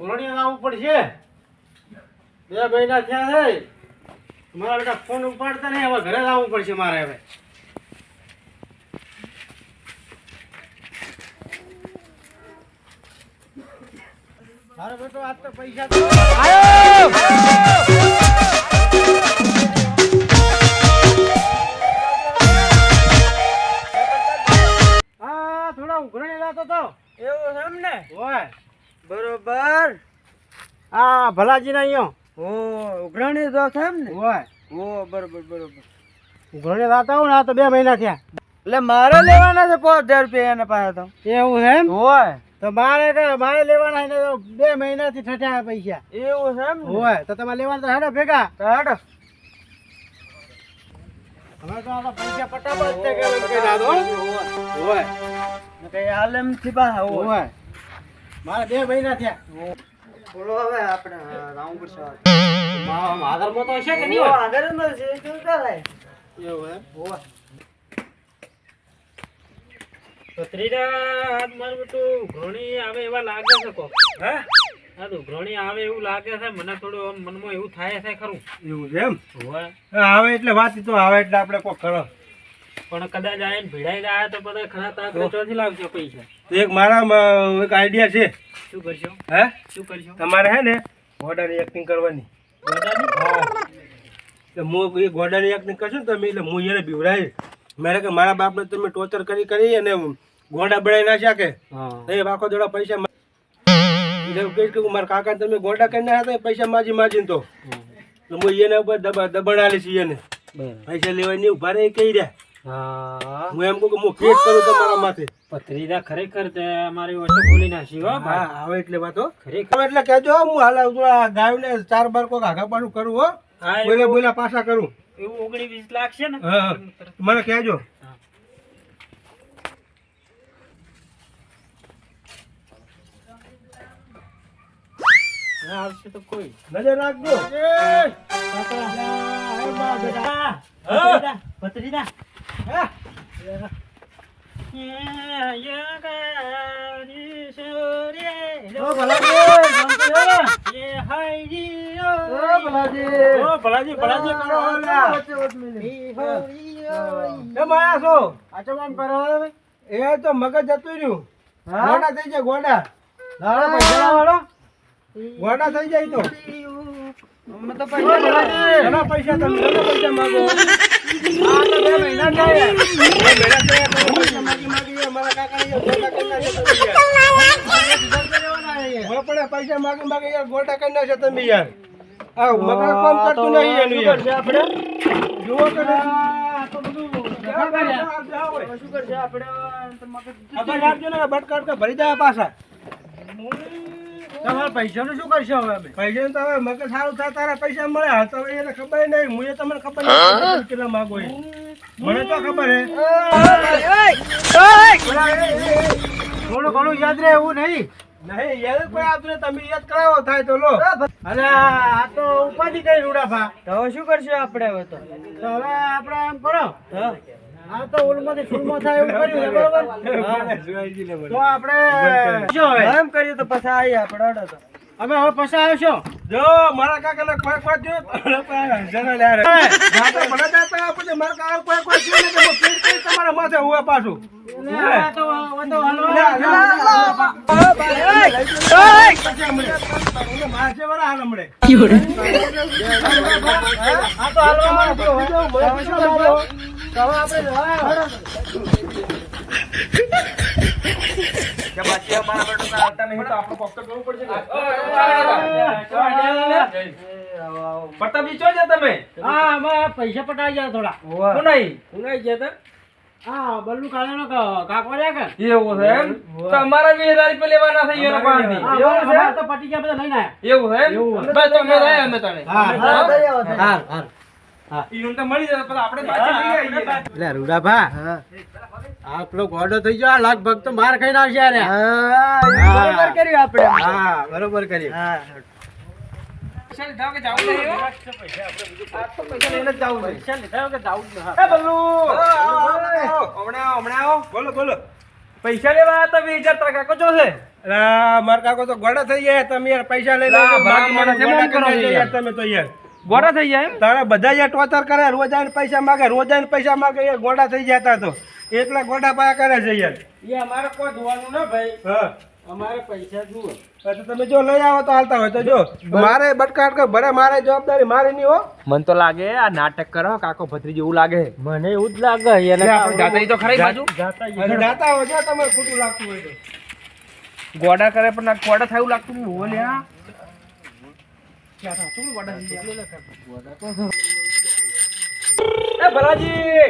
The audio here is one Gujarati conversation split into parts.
ઘોડીને આવવું પડશે. બે મહિના થયા છે મારા બેટા ફોન ઉપાડતા નહીં હવે ઘરે લાવવું પડશે મારે હવે. મારો બેટો આજ તો પૈસા હા થોડા ઉઘરણી લાતો તો. એવું છે એમ ને? ઓય બરોબર. આ ભલાજી ના અહીંયા. ઓ ઉઘરાણી તો છે એમ ને? હોય. ઓ બરોબર બરોબર. ઉઘરાણી લાતા આવું ને આ તો બે મહિના થયા. એટલે મારે લેવાના છે પાંચ હજાર રૂપિયા એના પાસે તો. એવું છે એમ? હોય. તો મારે મારે લેવાના એને તો બે મહિનાથી ઠઠ્યા પૈસા. એવું છે એમ હોય. તો તમારે લેવાના તો હેડો ભેગા. તો હેડો. હવે તો આ પૈસા પટાપટ તે કે દાદો હોય. ને કઈ હાલથી બા હોય. હોય. મારે બે મહિના થયા. બોલો હવે આપણે રાઉન્ડ પર સવાર આધારમાં તો હશે કે નહીં જ મળશે એ કેવું ચાલે? એવું હાથ મારું બેટું ઘોણી આવે એવા લાગે છે કોક. હે? હા તો ઘોણી આવે એવું લાગે છે મને થોડું આમ મનમાં એવું થાય છે ખરું. એવું છે એમ? આવે એટલે વાત તો આવે એટલે આપણે કોઈ કરો પણ કદાચ આવીને ભીડાઈ ગયા તો બધા ખરા તાક ચોથી લાવજો પૈસા એક મારા એક આઈડિયા છે. શું કરશો? હે? શું કરશો? તમારે હે ને ઘોડાની એક્ટિંગ કરવાની. હા. એ ઘોડાની એક્ટિંગ કરશું ને તમે એટલે હું એને બીવડાવી મારે કે મારા બાપને તમે ટોર્ચર કરી કરી અને ગોડા બનાવી નાખ્યા કે હા. એ આખો દોડા પૈસા મારા કાકા તમે ગોડા કરી નાખ્યા પૈસા માજી માજીને તો. હું એના ઉપર દબા દબાણ છીએ એને પૈસા લેવાની ઊભા રહે કહી રહ્યા. હા. એમ કહું કે હું કેસ કરું તમારા માથે. પથરીના ખરેખર તે અમારી ઓછો ખોલી નાખી હો હા ભાઈ. આવે એટલે વાતો ખરેખર. એટલે કહેજો હું હાલ ગાયને ચાર બાર કોક આગા પાછું કરું હો. બોલે બોલે પાછા કરું. એવું ઓગણી વીસ લાખ છે ને. મને કહેજો. આવશે તો કોઈ. નજર રાખજો. ઓ ભલાજી, એ તો મગજ જતું રહ્યું. ગોડા થઈ જાય ગોડા. લાવો પૈસા લાવો. ગોડા થઈ જાય તો. પૈસા પૈસા માંગો આ તો બે મહિના થયા. બે મહિના થયા તમે પૈસા માગી માગી કરી નાખ્યા તમે યાર. આ પૈસા માગી માગી યાર ગોટા કરી નાખ્યા તમે યાર આ મગજ કામ કરતું નહીં એનું યાર આપણે? ભરી જાય પાછા તમારા પૈસાનું શું કરશો હવે અમે પૈસા તો હવે મગજ સારું થાય તારા પૈસા મળે તો એને ખબર નહીં હું તમને ખબર નહીં કેટલા માગો મને તો ખબર હે. થોડું ઘણું યાદ રહે એવું નહીં. નહીં યાદ કોઈ આવતું તમે યાદ કરાવો થાય તો લો. અલે આ તો ઉપાધિ કઈ રૂડાફા તો હવે શું કરશું આપણે હવે તો? તો હવે આપણે એમ કરો. આ તો ઓલમાંથી ફૂલમાં થાય એવું કર્યું બરોબર? તો આપણે જો એમ કરીએ તો પછી આવીએ આપણે અડો તો. અમે હવે પછી આવશો. જો મારા કાકાને કોઈ કોઈ જો જરા લે રે જાતો બના જાતા પછી મારા કાકા કોઈ કોઈ જો ને તો હું પીડ તમારા માથે હુએ પાછું આપણે પૈસા પટાઈ ગયા થોડા. તા? હા બલ્લુ કાળાનો ક- કે? એવું છે એમ? તો અમારા વીસ હજાર લેવાના થઈ તો પટી ગયા બધા લઈને એવું છે એમ? એવું બસ તો અમે રહ્યા અમે તને હા, હા? હાર, હાર. ઈવન તો મળી જાય પછી આપણે પાછા લઈ આવીએ. રૂડાભા. આપણો ગોડો થઈ ગયો આ લગભગ તો માર ખાઈ નાખશે અરે બરોબર કર્યું આપણે. હા બરોબર કર્યું. હો? પૈસા લઈને જ જાવું છે. પૈસા લીધા વગર જાવું જ નહીં. એ બલ્લુ. હમણાં આવો, બોલો બોલો. પૈસા લેવા હતા વીસ હજાર તારા કાકો મારા કાકો તો ગોડા થઈ ગયા. તમે પૈસા લઈ લો તમે તો યાર. ગોડા થઈ જાય એમ? તારા બધા યાર ટોચર કરે. રોજ પૈસા માગે રોજ પૈસા માગે. ગોડા થઈ જતા તો. એકલા ગોડા પાયા કરે છે યાર. એ અમારે કોઈ જોવાનું ના ભાઈ. હા. અમારે પૈસા જુઓ તમે જો લઈ આવો તો હાલતા હોય તો જો. મારે બટકાટ કર ભરે મારે જવાબદારી મારી નહીં હો. મને તો લાગે આ નાટક કરો કાકો ભત્રી જેવું લાગે. મને એવું જ લાગે એને જાતા તો ખરી બાજુ. જાતા ઈ. અને જો તમારે ખોટું લાગતું હોય તો. ગોડા કરે પણ આ ગોડા એવું લાગતું નહીં. હો. લ્યા ક્યાં ગોડા? એ ભલાજી.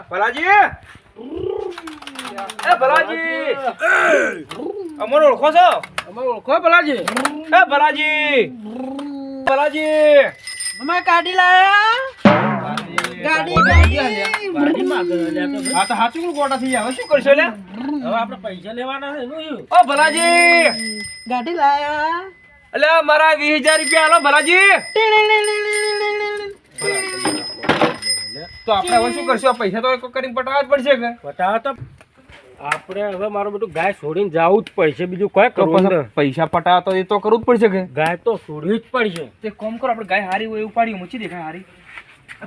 ભલાજી. એ ભલાજી. અમર ઓળખો છો? અમર ઓળખો ભલાજી. એ ભલાજી. ભલાજી. અમે કાઢી લાયા. ગાડી ગાડી. આ તો હાચું કોણ થઈ ગયા. શું કરશો લે હવે આપણે પૈસા લેવાના છે એનું ઓ ભલાજી. ગાડી લાયા. અલે મારા વીસ હજાર રૂપિયા હાલો ભલાજી. તો આપણે હવે શું કરશું? આ પૈસા તો કોઈ કરીને પટાવવા જ પડશે કે? પટાવવા તો. આપણે હવે મારું બધું ગાય છોડીને જવું જ પડશે. બીજું કોઈ કરવું પૈસા પટાવવા તો એ તો કરવું જ પડશે કે? ગાય તો છોડવી જ પડશે. તે કોમ કરો આપણે ગાય હારી હોય એવું પાડી મૂકી દેખાય હારી.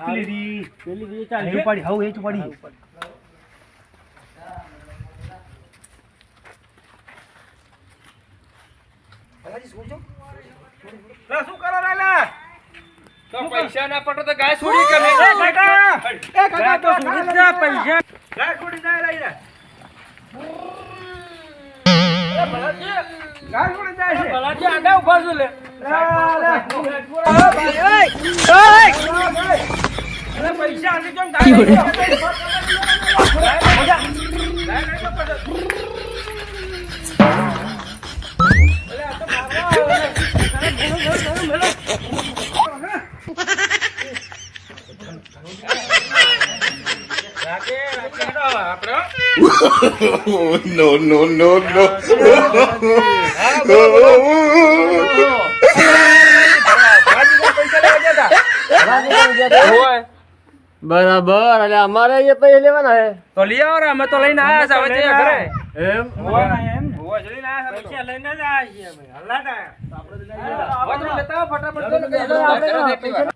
પેલી રી પેલી રી ચાલી. પાડી હાવ એ જ પાડી. શું કરો રે લા? તો પૈસા ના પટો તો ગાય છોડી કે એ કાકા! એ કાકા, તો તો છોડી દે પૈસા. ગાય છોડી જાય લઈ જા. ગાય છોડી જાય છે. ભલાજી આગળ ઊભા છો લે. લા, લા. અરે પૈસા આલી કેમ ગાય no, no, no, no. હોય. બરાબર એટલે અમારે અહીંયા પૈસા લેવાના હે તો લઈ આવો અમે તો લઈને આવ્યા છે વચ્ચે ઘરે એમ હોય. હોય, જલ્દી લઈને જ આવ્યા છીએ ના હવે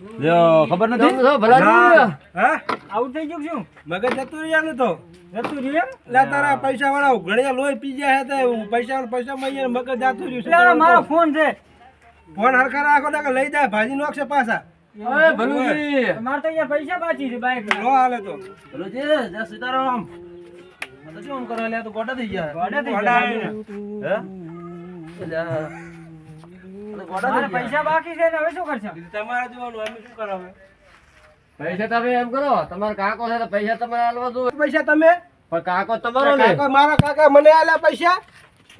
લા, લે. હા. હા. હા, તા? ખબર નથી હા. હા? આવું થઈ ગયું શું મગજ જતું રહ્યાનું તો જતું રહ્યું લે તારા પૈસા વાળા ઘડિયા લોહી પી ગયા હતા પૈસા પૈસા માં મગજ જતું રહ્યું મારો ફોન છે ફોન હરખા રાખો ને કે લઈ જાય ભાજી નોખશે પાછા મારે તો અહીંયા પૈસા બાકી છે બાઈક હાલે તો સીતારામ શું કરો તો ગોટા થઈ ગયા ગોડા થઈ ગયા. પૈસા બાકી છે ને હવે શું કરશે? તમારે જોવાનું અમે શું કરો પૈસા તમે એમ કરો તમારો કાકો છે પૈસા તમારે આલવા દો. પૈસા તમે? પણ કાકો તમારો ને મારા કાકા મને આલ્યા પૈસા?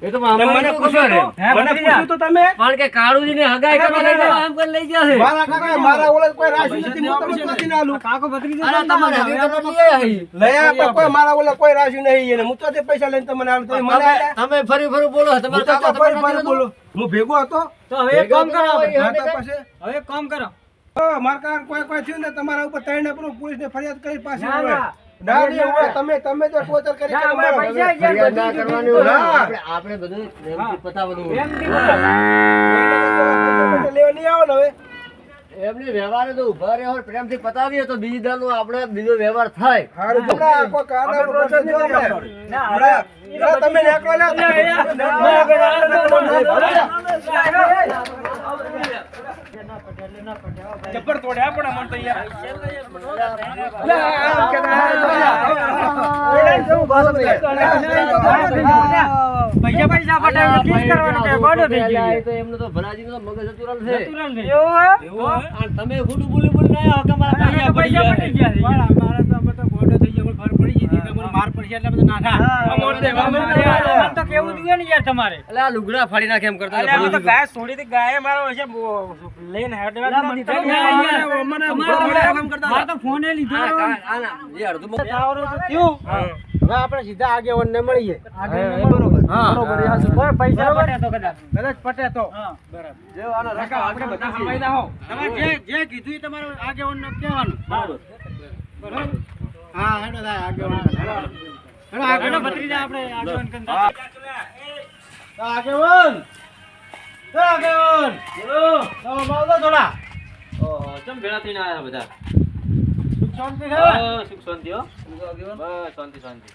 એ તો મને શું પૂછ્યું મને પૂછ્યું તું તમે? પણ કે કાળુજી ને હગાઈ કરવા એમ કરીને લઈ ગયા મારા કાકા મારા ઓલા કોઈ રાશિ નથી હું તમને નથી આલું. કાકો ભત્રીજો અરે તમારે લઈ આવ્યા છીએ. લઈ આયા પણ કોઈ મારા ઓલા કોઈ રાશિ નહીં એને. હું તો તે પૈસા લઈને તમને આલું. મને તમે ફરી ફરી બોલો હું કાકો ફરી ફરી બોલું. હું ભેગો હતો તો હવે એક કામ કરો આપણે. હવે એક કામ કરો ઓ, મારા કાકા કોઈ કોઈ થયું ને તમારા ઉપર ત્રણે પણ પોલીસને ફરિયાદ કરી પાછી ના. ના. ના. તમે તમે તો ટોચર કરી ના, ના બધું કરવાની આપણે આપણે બધું પતાવવાનું. લેવા નહીં આવો ને હવે એમની વ્યવહારે તો ઊભા રહ્યો હોય પ્રેમથી પતાવીએ તો બીજી દાડનો આપણે બીજો વ્યવહાર થાય. જબ્બર તોડ્યા પણ અમને તો યાર પૈસા પૈસા પટાવીને ઠીક કરવાનું કે ગોડો થઈ ગયો. તો એમનું તો ભલાજીનું તો મગજ અતુરલ છે. તુરંત થઈ એવો આ તમે ખોટું બોલી બોલી ના આવો મારા પૈસા પડી ગયા ગયા છે. તો અમે તો ગોડો થઈ ગયો ફર પડી ગઈ હતી કે મને માર પડશે એટલે બધા દે. મને તો કેવું જોઈએ ને યાર તમારે? એટલે આ લુગડા ફાડી નાખે એમ કરતા એટલે તો ગાય છોડી દે ગાય મારો છે લઈને હેડવા જ કામ કરતા મારે તો ફોને લીધો. આ ના, એ અડધું બહુ- હવે આપણે સીધા આગેવાનને મળીએ. બરોબર. કોઈ પૈસા પટે તો કદાચ. કદાચ પટે તો. હા. આપણે બધા હમાયદા હો તમારે જે જે કીધું એ તમારું આગેવાનને કહેવાનું. હા હેડો થાય આગેવાન. હેડો. આગેવાન. ભત્રીજા આપણે આગેવાન કરતા. તો આગેવાન. તો તો બોલો થોડા. ઓહો, ચમ ભેળા થઈને આયા બધા? શાંતિ સુખ શાંતિ હો બસ શાંતિ શાંતિ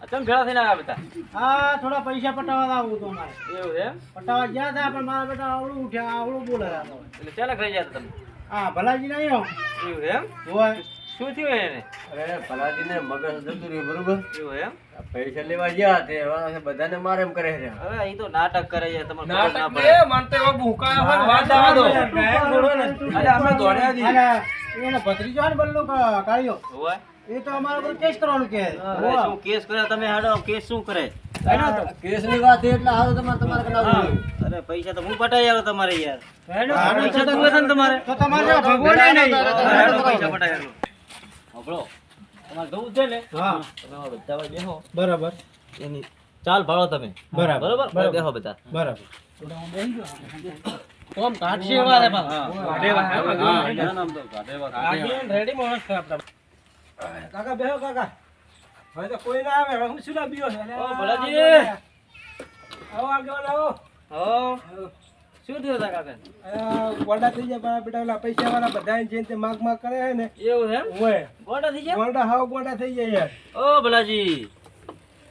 આ ભેળા થઈને આયા બધા હા થોડા પૈસા પટાવવા આવું તો મારે એવું છે પટાવવા ગયા હતા પણ મારા બેટા આવડું ઉઠ્યા આવડું બોલે એટલે ચાલે ખાઈ ગયા તમે હા ભલાજી નહીં હો એવું એમ હોય શું થયું એને અરે ભલાજીને મગજ જતું રહ્યું બરોબર એવું એમ પૈસા લેવા ગયા તે બધાને મારે એમ કરે છે હવે એ તો નાટક કરે છે તમારે નાટક ને મન ભૂકા હોય વાત જવા દો અરે આપણે દોડ્યા દી અને એને ભત્રીજો ને બલ્લુ કાળિયો? હોવે? એ તો અમારા પર કેસ કરવાનું કે શું કેસ કરે તમે? હાડો કેસ શું કરે? કેસની વાત છે એટલે હારું તમારે તમારે અરે પૈસા તો હું પટાઈ આવ્યો તમારે યાર. પૈસા તો હોય તમારે. તો તમારે ભગવાન નહીં. પૈસા પટાઈ આવ્યો તમારે જવું છે ને? હા. તમે બધા બેહો. બરાબર. એની ચાલ ભાળો તમે. બરાબર. બરોબર? બરાબર. બેહો બધા. બરાબર. ઓમ કાઢશે એવા રે પણ. આગેવાન રેડી માણસ છે આપણા. કાકા બેહો કાકા. હવે તો કોઈ ના આવે. હું શું લાવ્યો છે ઓ, ભલાજી. આવો આગેવાન આવો હો. શું થયું તા કાકા ગોડા થઈ જાય મારા બેટા ઓલા પૈસા વાળા બધા જેમ તે માગ માગ કરે છે ને એવું છે એમ? ઓય. ગોડા થઈ જાય ગોડા હાવ ગોડા થઈ જાય યાર. ઓ ભલાજી.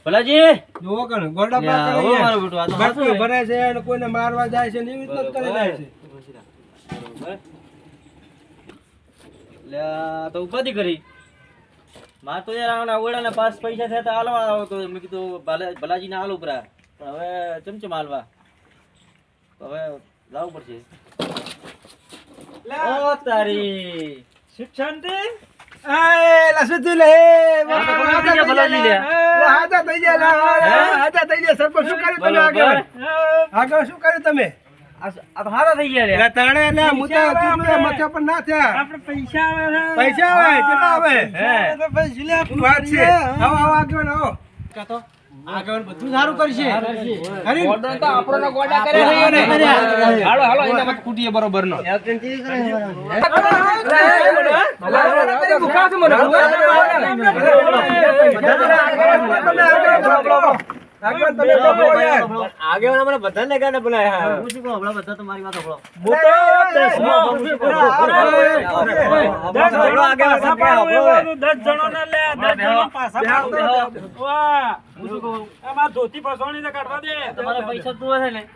ભલાજી! જોવો કણ ગોડા પાક કરે મારો બેટો, આ તો છે. ભરે છે અને કોઈને મારવા જાય છે ને એવી રીતના કરી જાય છે. લે તો ઉપાધી કરી. માર તો યાર આના ઓળાના પાસ પૈસા થયા તો હાલવા આવો તો મેં કીધું ભલા ભલાજીને હાલ ઉપરા. પણ હવે ચમચમ હાલવા? હવે લાવવું પડશે. ઓ તારી! સુખ આય, લે હાથા થઈ ગયા હાથા થઈ ગયા સરપંચ શું કર્યું તમે આગળ આગળ શું કર્યું તમે? હારા થઈ ગયા તાણે એટલે મુદ્દા મથા પણ ના થયા. આપણે પૈસા આવે પૈસા આવે કેટલા આવે? હે વાત છે. આવો આવો આગળ આવો. કાતો આગળ બધું સારું કરશે કરી ને? ગોડા તો આપણને ગોડા કરે હાલો હાલો એના મત કુટીએ બરોબર નો આગળ ધોતી ફસવાણીને કાઢવા દે. તમારે પૈસા તું હશે ને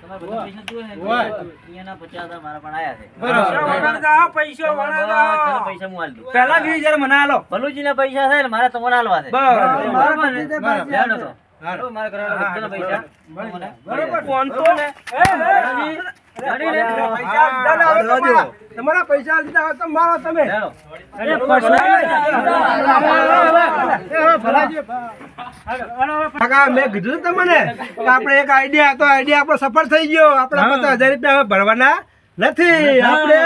તમારે બધા પૈસા તું હશે ને હોય. અહીંયાના પચાસ હજાર મારા પણ આયા છે પૈસા વગર જા, પૈસા વગર જા. તને પૈસા હું આલી દઉં પહેલા વીસ હજાર મને હાલો ભલુજીના પૈસા છે ને મારે તમને આલવા છે બરાબર. તો. મારે કરવાના બધાના પૈસા. બરોબર. ફોન તો. તમારા- પૈસા લીધા હોય તો મારો તમે. મેં કીધું તમને આપણે એક આઈડિયા હતો આઈડિયા આપણો સફળ થઈ ગયો. આપણા પચાસ હજાર રૂપિયા હવે ભરવાના નથી. આપણે